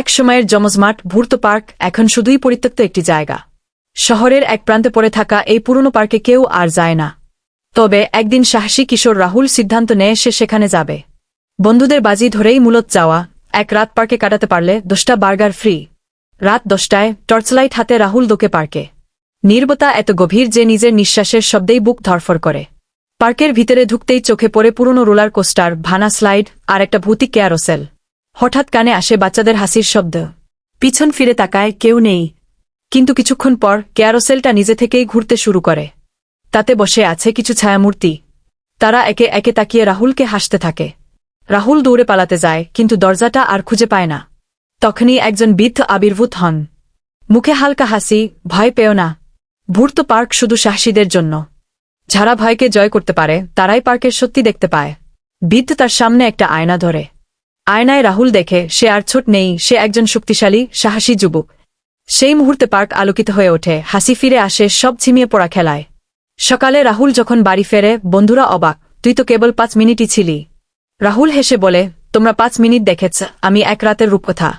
এক সময়ের জমজমাট ভূর্ত পার্ক এখন শুধুই পরিত্যক্ত একটি জায়গা। শহরের এক প্রান্তে পড়ে থাকা এই পুরনো পার্কে কেউ আর যায় না। তবে একদিন সাহসী কিশোর রাহুল সিদ্ধান্ত নেয় সে সেখানে যাবে। বন্ধুদের বাজি ধরেই মূলত যাওয়া, এক রাত পার্কে কাটাতে পারলে দশটা বার্গার ফ্রি। রাত দশটায় টর্চলাইট হাতে রাহুল দোকে পার্কে। নির্বতা এত গভীর যে নিজের নিঃশ্বাসের শব্দেই বুক ধরফর করে। পার্কের ভিতরে ঢুকতেই চোখে পড়ে পুরনো রোলার কোস্টার, ভানা স্লাইড আর একটা ভূতিক ক্যারোসেল। হঠাৎ কানে আসে বাচ্চাদের হাসির শব্দ। পিছন ফিরে তাকায় কেউ নেই। কিন্তু কিছুক্ষণ পর ক্যারোসেলটা নিজে থেকেই ঘুরতে শুরু করে। তাতে বসে আছে কিছু ছায়ামূর্তি। তারা একে একে তাকিয়ে রাহুলকে হাসতে থাকে। রাহুল দৌড়ে পালাতে যায়, কিন্তু দরজাটা আর খুঁজে পায় না। তখনই একজন বৃদ্ধ আবির্ভূত হন। মুখে হালকা হাসি, ভয় পেও না। ভূর্ত পার্ক শুধু সাহসীদের জন্য। যারা ভয়কে জয় করতে পারে, তারাই পার্কের সত্যি দেখতে পায়। বৃদ্ধ তার সামনে একটা আয়না ধরে। আয়নায় রাহুল দেখে সে আর ছোট নেই, সে একজন শক্তিশালী, সাহসী যুবক। সেই মুহূর্তে পার্ক আলোকিত হয়ে ওঠে, হাসি ফিরে আসে, সব ঝিমিয়ে পড়া খেলায়। সকালে রাহুল যখন বাড়ি ফেরে, বন্ধুরা অবাক, তুই তো কেবল পাঁচ মিনিটই ছিলি। রাহুল হেসে বলে, তোমরা পাঁচ মিনিট দেখেছ, আমি এক রাতের রূপকথা।